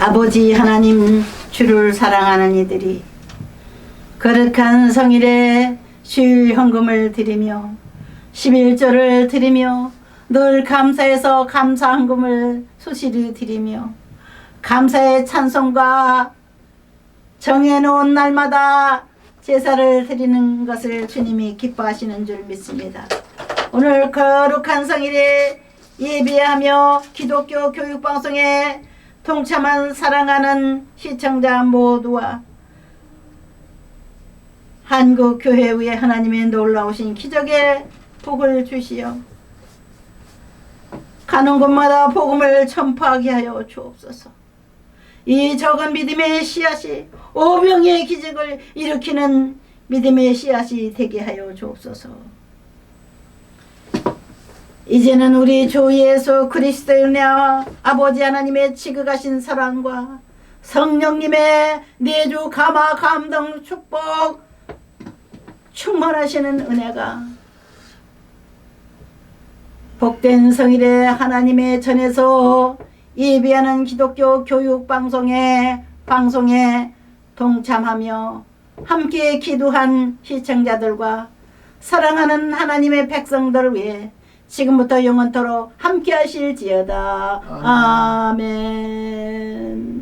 아버지 하나님 주를 사랑하는 이들이 거룩한 성일에 주일 헌금을 드리며 11조를 드리며 늘 감사해서 감사 헌금을 수시로 드리며 감사의 찬송과 정해놓은 날마다 제사를 드리는 것을 주님이 기뻐하시는 줄 믿습니다. 오늘 거룩한 성일에 예배하며 기독교 교육방송에 동참한 사랑하는 시청자 모두와 한국 교회 위에 하나님의 놀라우신 기적의 복을 주시어 가는 곳마다 복음을 전파하게 하여 주옵소서. 이 적은 믿음의 씨앗이 오병의 기적을 일으키는 믿음의 씨앗이 되게 하여 주옵소서. 이제는 우리 주 예수 그리스도의 은혜와 아버지 하나님의 지극하신 사랑과 성령님의 내주 감화 감동 축복 충만하시는 은혜가 복된 성일에 하나님의 전에서 예배하는 기독교 교육 방송에 방송에 동참하며 함께 기도한 시청자들과 사랑하는 하나님의 백성들을 위해 지금부터 영원토록 함께 하실지어다. 아멘.